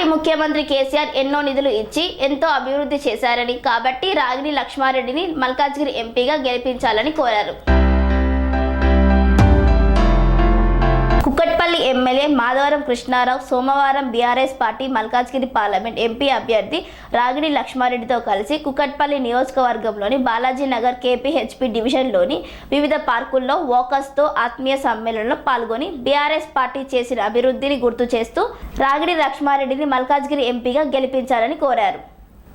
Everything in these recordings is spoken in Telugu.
నాటి ముఖ్యమంత్రి కేసీఆర్ ఎన్నో నిధులు ఇచ్చి ఎంతో అభివృద్ధి చేశారని. కాబట్టి రాగిని లక్ష్మారెడ్డిని మల్కాజ్గిరి ఎంపీగా గెలిపించాలని కోరారు. ఎమ్మెల్యే మాధవరం కృష్ణారావు సోమవారం BRS party Malkajgiri parliament MP అభ్యర్థి రాగిడి లక్ష్మారెడ్డితో కలిసి కుకట్పల్లి నియోజకవర్గంలోని బాలాజీనగర్ కేపీహెచ్పి డివిజన్లోని వివిధ పార్కుల్లో వాకర్స్తో ఆత్మీయ సమ్మేళనంలో పాల్గొని బీఆర్ఎస్ పార్టీ చేసిన అభివృద్ధిని గుర్తు చేస్తూ రాగిడి లక్ష్మారెడ్డిని మల్కాజ్గిరి ఎంపీగా గెలిపించాలని కోరారు.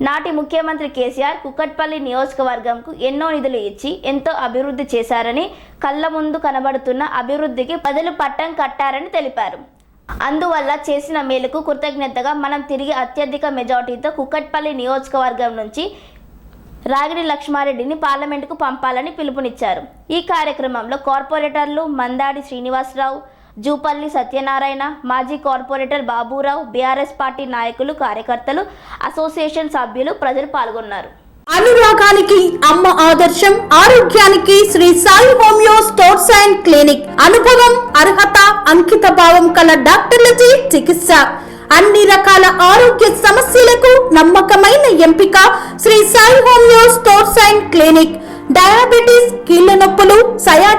నాటి ముఖ్యమంత్రి కేసీఆర్ కుక్కట్పల్లి నియోజకవర్గంకు ఎన్నో నిధులు ఇచ్చి ఎంతో అభివృద్ధి చేశారని కళ్ళ ముందు కనబడుతున్న అభివృద్ధికి ప్రజలు పట్టం కట్టారని తెలిపారు. అందువల్ల చేసిన మేలుకు కృతజ్ఞతగా మనం తిరిగి అత్యధిక మెజార్టీతో కుక్కట్పల్లి నియోజకవర్గం నుంచి రాగిడి లక్ష్మారెడ్డిని పార్లమెంటుకు పంపాలని పిలుపునిచ్చారు. ఈ కార్యక్రమంలో కార్పొరేటర్లు మందాడి శ్రీనివాసరావు జూపల్లి సత్యనారాయణ మాజీ కార్పొరేటర్ బాబురావు బీఆర్ఎస్ పార్టీ నాయకులు కార్యకర్తలు అసోసియేషన్ సభ్యులు ప్రజలు పాల్గొన్నారు. అనురాగానికి అమ్మ ఆదర్శం ఆరోగ్యానికి Sri Sai homeo stores and clinic. అనుభవం అర్హత అంకిత భావం కల డాక్టర్లచే చికిత్స. అన్ని రకాల ఆరోగ్య సమస్యలకు నమ్మకమైన ఎంపిక Sri Sai homeo stores and clinic. Diabetes కీళ్ళ నొప్పులు